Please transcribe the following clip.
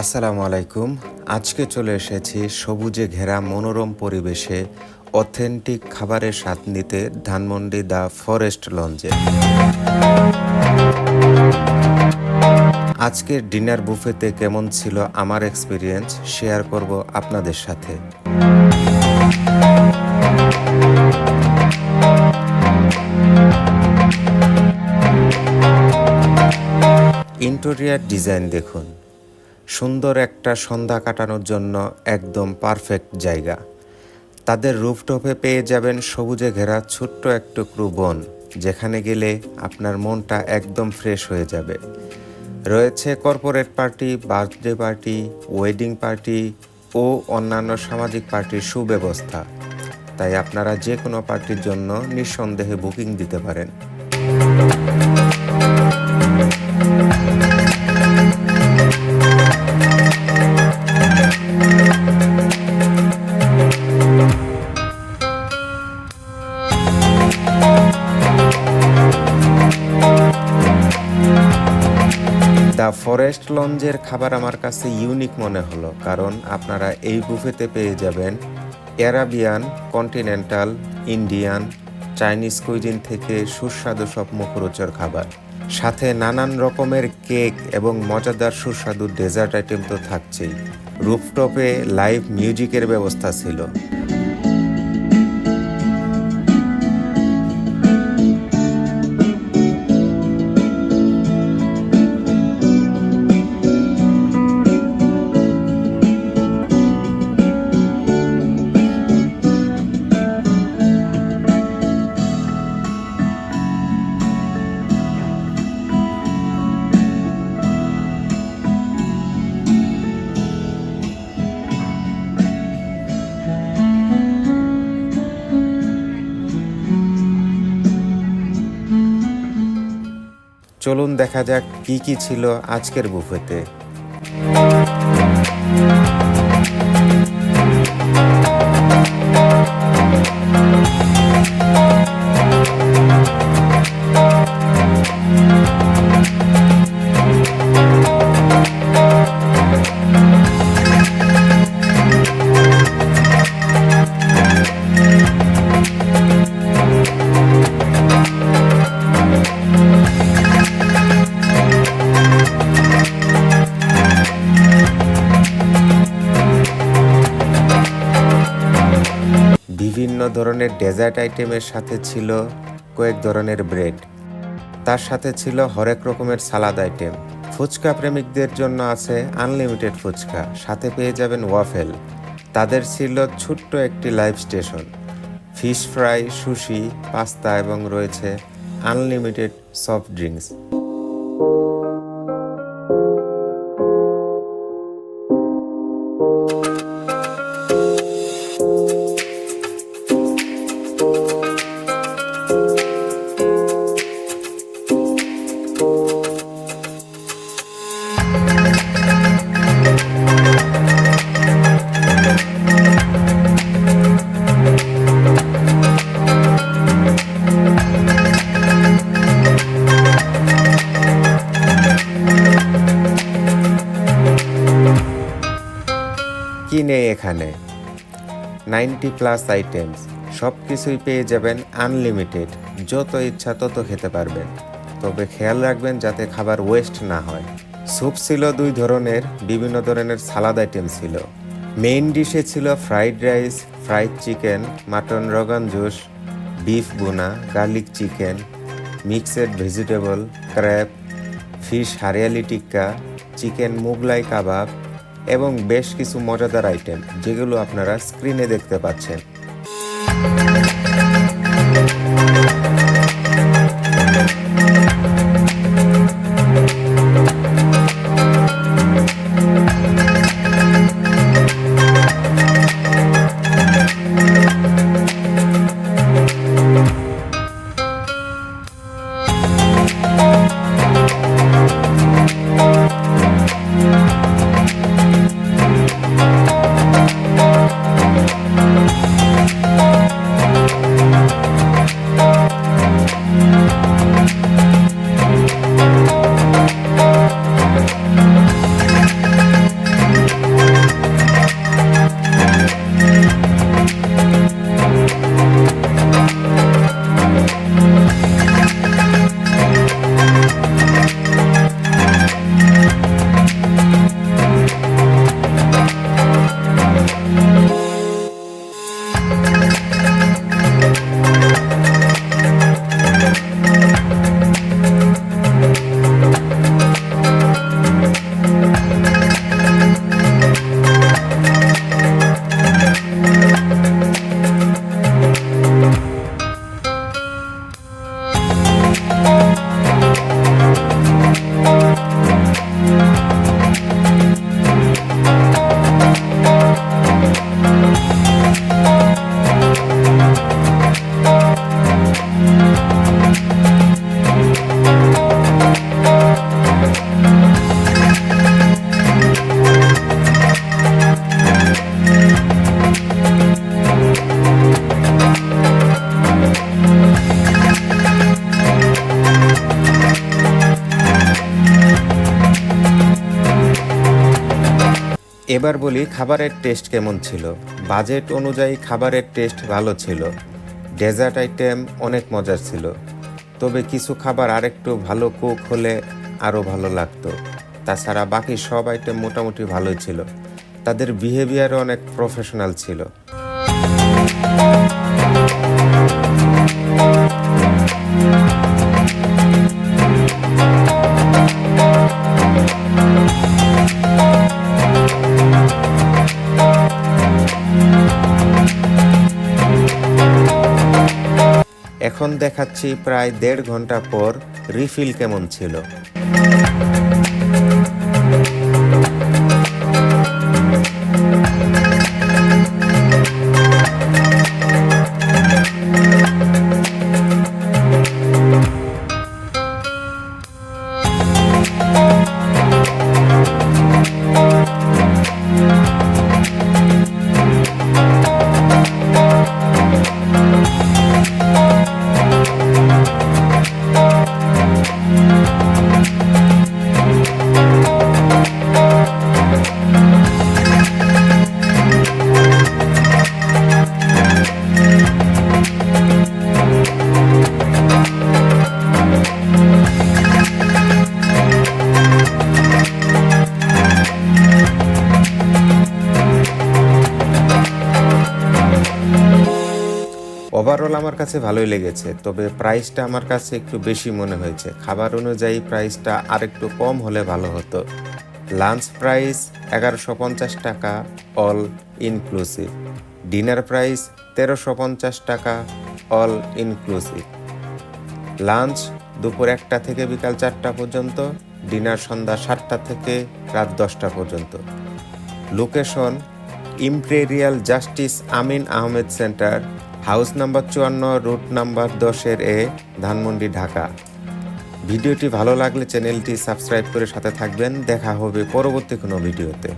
আসসালামু আলাইকুম। আজকে চলে এসেছি সবুজে ঘেরা মনোরম পরিবেশে অথেন্টিক খাবারের স্বাদ নিতে ধানমন্ডি দ্য ফরেস্ট লঞ্চে। আজকের ডিনার বুফেতে কেমন ছিল আমার এক্সপিরিয়েন্স শেয়ার করব আপনাদের সাথে। ইন্টেরিয়ার ডিজাইন দেখুন। সুন্দর একটা সন্ধ্যা কাটানোর জন্য একদম পারফেক্ট জায়গা। তাদের রুফটপে পেয়ে যাবেন সবুজে ঘেরা ছোট্ট এক টুকরো বন, যেখানে গেলে আপনার মনটা একদম ফ্রেশ হয়ে যাবে। রয়েছে corporate party, birthday party, wedding party ও অন্যান্য সামাজিক পার্টির সুব্যবস্থা। তাই আপনারা যে কোনো পার্টির জন্য নিঃসন্দেহে বুকিং দিতে পারেন। ফরেস্ট লঞ্জের খাবার আমার কাছে ইউনিক মনে হলো, কারণ আপনারা এই বুফেতে পেয়ে যাবেন Arabian continental, Indian, Chinese cuisine থেকে সুস্বাদু সব মুখরোচর খাবার। সাথে নানান রকমের কেক এবং মজাদার সুস্বাদু ডেজার্ট আইটেম তো থাকছেই। রুফটপে লাইভ মিউজিকের ব্যবস্থা ছিল। চলুন দেখা যাক কি কি ছিল আজকের বুফেতে। ধরনের ডেজার্ট আইটেমের সাথে ছিল কয়েক ধরনের ব্রেড। তার সাথে ছিল হরেক রকমের সালাদ আইটেম। ফুচকা প্রেমিকদের জন্য আছে আনলিমিটেড ফুচকা, সাথে পেয়ে যাবেন ওয়াফেল। তাদের ছিল ছোট্ট একটি live station. Fish fry, sushi, pasta এবং রয়েছে আনলিমিটেড সফট ড্রিঙ্কস। কি নেই এখানে? নাইনটি প্লাস আইটেমস সব কিছুই পেয়ে যাবেন আনলিমিটেড। যত ইচ্ছা তত খেতে পারবেন। তবে খেয়াল রাখবেন যাতে খাবার ওয়েস্ট না হয়। স্যুপ ছিল দুই ধরনের, বিভিন্ন ধরনের সালাদ আইটেম ছিল। মেইন ডিশে ছিল fried rice, fried chicken, mutton rogan josh, beef bhuna garlic chicken, mixed vegetable crab fish hariyali tikka, chicken Mughlai kebab এবং বেশ কিছু মজাদার আইটেম যেগুলো আপনারা স্ক্রিনে দেখতে পাচ্ছেন। এবার বলি খাবারের টেস্ট কেমন ছিল। বাজেট অনুযায়ী খাবারের টেস্ট ভালো ছিল। ডেজার্ট আইটেম অনেক মজার ছিল। তবে কিছু খাবার আরেকটু ভালো কুক হলে আরও ভালো লাগতো। তাছাড়া বাকি সব আইটেম মোটামুটি ভালোই ছিল। তাদের বিহেভিয়ারও অনেক প্রফেশনাল ছিল। এখন দেখাচ্ছি প্রায় দেড় ঘণ্টা পর রিফিল কেমন ছিল। আমার কাছে ভালোই লেগেছে, তবে প্রাইসটা আমার কাছে একটু বেশি মনে হয়েছে। খাবার অনুযায়ী প্রাইসটা আরেকটু কম হলে ভালো হতো। লাঞ্চ প্রাইস এগারোশো পঞ্চাশ টাকা, অল ইনক্লুসিভ। ডিনার প্রাইস তেরোশো পঞ্চাশ টাকা, অল ইনক্লুসিভ। লাঞ্চ দুপুর একটা থেকে বিকাল চারটা পর্যন্ত, ডিনার সন্ধ্যা সাতটা থেকে রাত দশটা পর্যন্ত। Location Imperial justice Amin Ahmed centre house number চুয়ান্ন, রুট নাম্বার দশের এ, ধানমন্ডি, ঢাকা। ভিডিওটি ভালো লাগলে চ্যানেলটি সাবস্ক্রাইব করে সাথে থাকবেন। দেখা হবে পরবর্তী কোনো ভিডিওতে।